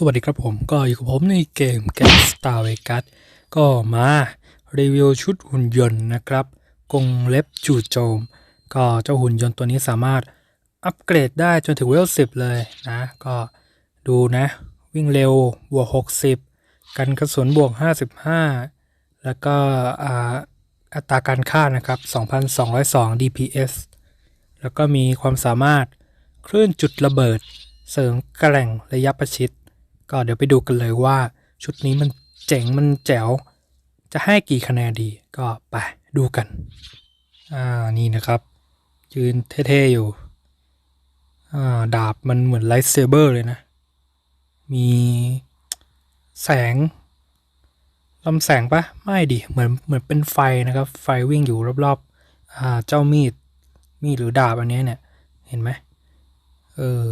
สวัสดีครับผมก็อยู่กับผมในเกม g a n g Star Vegas ก็มารีวิวชุดหุ่นยนต์นะครับ กงเล็บจู่โจม ก็เจ้าหุ่นยนต์ตัวนี้สามารถอัปเกรดได้จนถึงเวล10เลยนะ ก็ดูนะ วิ่งเร็วบวก 60 กันกระสุนบวก 55 แล้วก็อ,อัตราการฆ่านะครับ 2,202 DPS แล้วก็มีความสามารถคลื่นจุดระเบิด เสริมแกร่งระยะประชิด ก็เดี๋ยวไปดูกันเลยว่าชุดนี้มันเจ๋งมันแจ๋ว จะให้กี่คะแนนดีก็ไปดูกัน อ่านี่นะครับ ยืนเท่ๆอยู่ อ่าดาบมันเหมือนไลท์เซเบอร์เลยนะ มีแสงลำแสงปะไม่ดิเหมือนเหมือนเป็นไฟนะครับ ไฟวิ่งอยู่รอบๆอ่าเจ้ามีดมีดหรือดาบอันนี้เนี่ย เห็นไหมเออ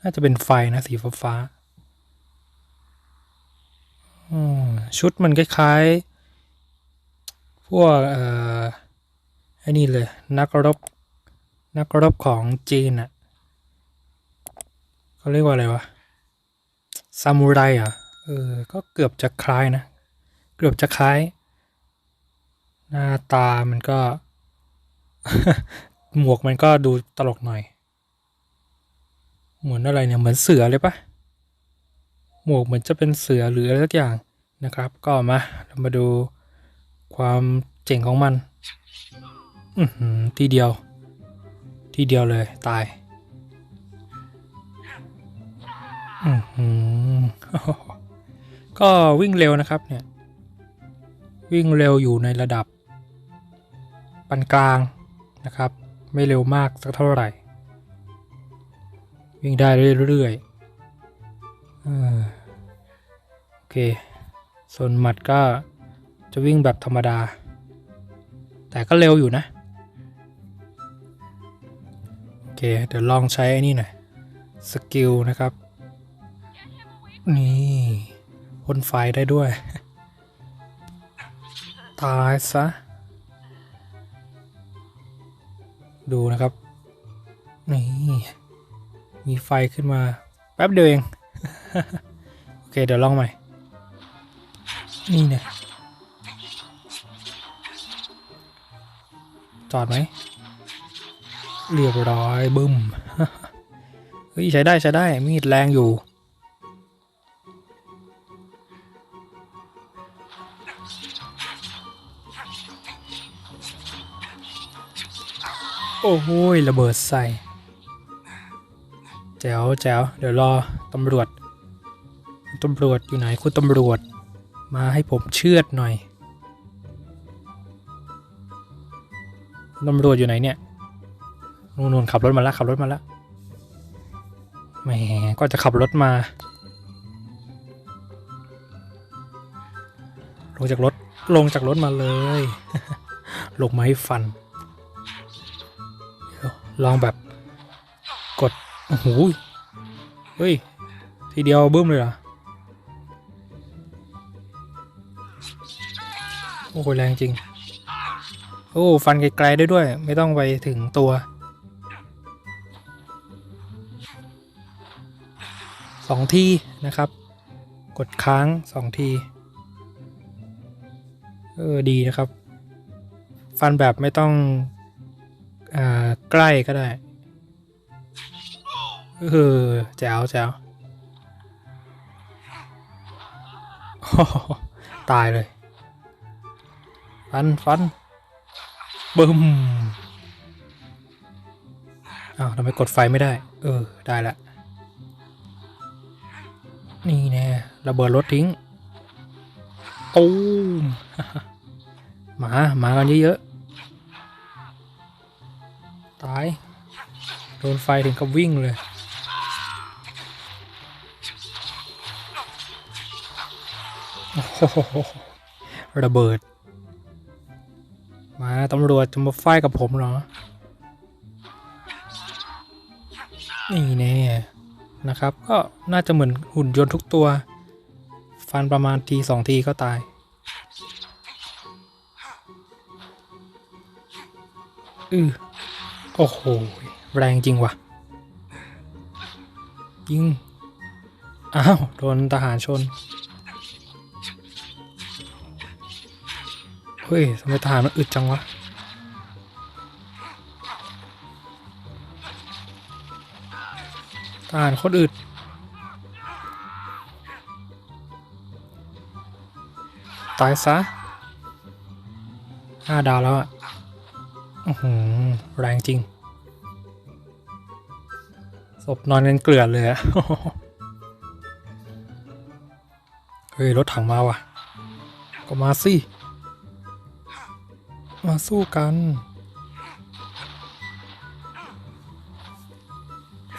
น่าจะเป็นไฟนะสีฟ้าฟาๆ ชุดมันคล้ายๆ พวกเอ่อไอ้นี่เลย นักรบ นักรบของจีนอะ่ะเขาเรียกว่าอะไรวะ ซามูไรอะเออ ก็เกือบจะคล้ายนะ เกือบจะคล้าย หน้าตามันก็ หมวกมันก็ดูตลกหน่อย เหมือนอะไรเนี่ย เหมือนเสือเลยปะ หมวกเหมือนจะเป็นเสือหรืออะไรสักอย่างนะครับ ก็มาเรามาดูความเจ๋งของมันอืทีเดียว ทีเดียวเลยตายอืก็วิ่งเร็วนะครับเนี่ย วิ่งเร็วอยู่ในระดับปานกลางนะครับ ไม่เร็วมากสักเท่าไหร่ วิ่งได้เรื่อยๆ โอเค ส่วนหมัดก็จะวิ่งแบบธรรมดา แต่ก็เร็วอยู่นะ โอเค เดี๋ยวลองใช้ไอ้นี่หน่อย สกิลนะครับ นี่พ่นไฟได้ด้วย ตายซะ ดูนะครับ นี่ มีไฟขึ้นมา แป๊บเดียวเอง เคเดี๋ยวลองใหม่ นี่เนี่ยจอดไหม เรียบร้อยบึ้ม เฮ้ย ใช้ได้ใช้ได้ มีดแรงอยู่ โอ้โหระเบิดใส่แจ๋วแจ๋วเดี๋ยวรอตำรวจ ตำรวจอยู่ไหนคุณตำรวจ มาให้ผมเชือดหน่อยตำรวจอยู่ไหนเนี่ยนู่นนขับรถมาแล้วขับรถมาแล้วแหมก็จะขับรถมาลงจากรถลงจากรถมาเลยลงมาให้ฟันลองแบบกดโอ้โหเฮ้ย ทีเดียวบึ้มเลยเหรอ โอ้โหแรงจริง โอ้ฟันไกลๆได้ด้วย ไม่ต้องไปถึงตัว สองทีนะครับ กดค้างสองที เออ ดีนะครับ ฟันแบบไม่ต้องอ่าใกล้ก็ได้ เออแจ๋วแจ๋วตายเลย ฟันฟันบึมอ้าวทำไมกดไฟไม่ได้ เออ ได้ละ นี่แน่ระเบิดรถทิ้งตูมหมาหมากันเยอะๆ ตาย โดนไฟถึงกับวิ่งเลย โอ้โหระเบิด มาตำรวจจะมาไฟกับผมเหรอ นี่แน่นะครับ ก็น่าจะเหมือนหุ่นยนต์ทุกตัว ฟันประมาณทีสองทีก็ตาย อือโอ้โห แรงจริงว่ะ ยิง อ้าว โดนทหารชน เฮ้ยทำไมทารมันอึดจังวะทหารโคตรอึดตายซะห้าดาวแล้วอะอหือแรงจริง ศพนอนกันเกลื่อนเลยอะเฮ้ย รถถังมาว่ะ ก็มาสิ มาสู้กัน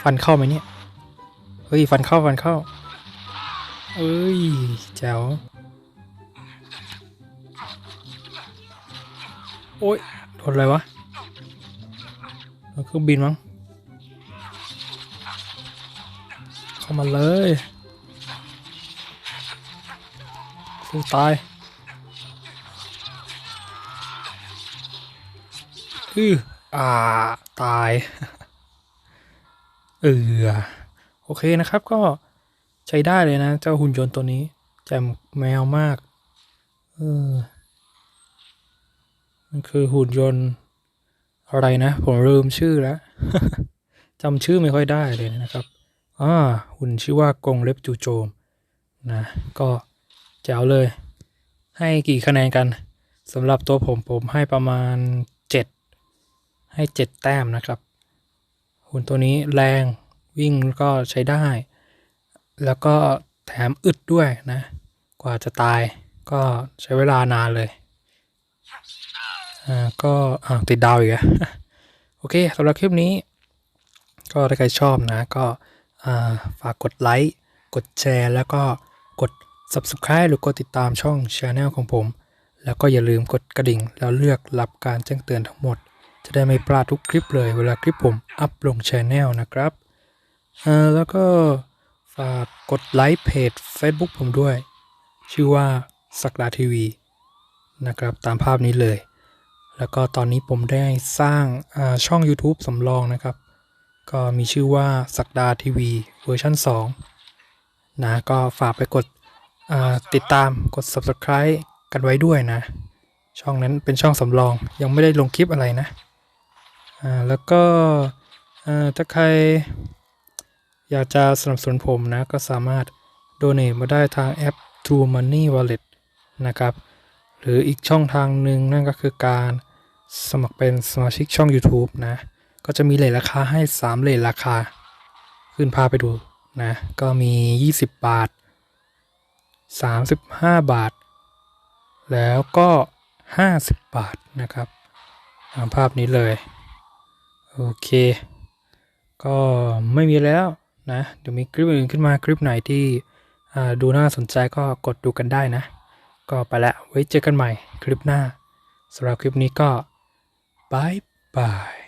ฟันเข้าไหมเนี่ย เฮ้ย ฟันเข้า ฟันเข้า เอ้ย แจ๋ว โอ้ยโดนอะไรวะโดนเครื่องบินมั้ง เข้ามาเลยสู้ตาย อืออ่า ตาย เออ โอเคนะครับก็ใช้ได้เลยนะ เจ้าหุ่นยนต์ตัวนี้แจ่มแมวมาก เออ มันคือหุ่นยนต์อะไรนะ ผมลืมชื่อแล้วจำชื่อไม่ค่อยได้เลยนะครับอ่าหุ่นชื่อว่ากรงเล็บจูโจม นะ ก็แจ๋วเลย ให้กี่คะแนนกันสำหรับตัวผมผมให้ประมาณ ให้ 7 แต้มนะครับ หุ่นตัวนี้แรงวิ่งก็ใช้ได้ แล้วก็แถมอึดด้วยนะ กว่าจะตายก็ใช้เวลานานเลย อ่าก็อ่าติดดาวอีกอะโอเคสำหรับคลิปนี้ ก็ถ้าใครชอบนะก็อ่าฝากกดไลค์กดแชร์ แล้วก็กด Subscribe หรือกดติดตามช่อง Channel ของผม แล้วก็อย่าลืมกดกระดิ่ง แล้วเลือกรับการแจ้งเตือนทั้งหมด จะได้ไม่พลาดทุกคลิปเลยเวลาคลิปผมอัพลง Channel นะครับอ่าแล้วก็ฝากกดไลค์เพจ Facebook ผมด้วย ชื่อว่าสักดาทีวีนะครับตามภาพนี้เลย แล้วก็ตอนนี้ผมได้สร้างอ่าช่อง YouTube สำรองนะครับ ก็มีชื่อว่าสักดาทีวีเวอร์ชัน2นะก็ฝากไปกดอ่าติดตามกด Subscribe กันไว้ด้วยนะ ช่องนั้นเป็นช่องสำรองยังไม่ได้ลงคลิปอะไรนะ อ่าแล้วก็อ่าถ้าใครอยากจะสนับสนุนผมนะก็สามารถโดเน a มาได้ทางแอป True Money Wallet นะครับ หรืออีกช่องทางหนึ่งนั่นก็คือการสมัครเป็นสมาชิกช่อง YouTube นะ ก็จะมีเลทราคาให้ 3เลทราคา ขึ้นพาไปดูนะ ก็มี 20 บาท 35 บาท แล้วก็ 50 บาทนะครับตามภาพนี้เลย โอเค ก็ไม่มีแล้วนะ เดี๋ยวมีคลิปอื่นขึ้นมาคลิปไหนที่ดูน่าสนใจก็กดดูกันได้นะ ก็ไปละไว้เจอกันใหม่คลิปหน้าสำหรับคลิปนี้ก็บายบาย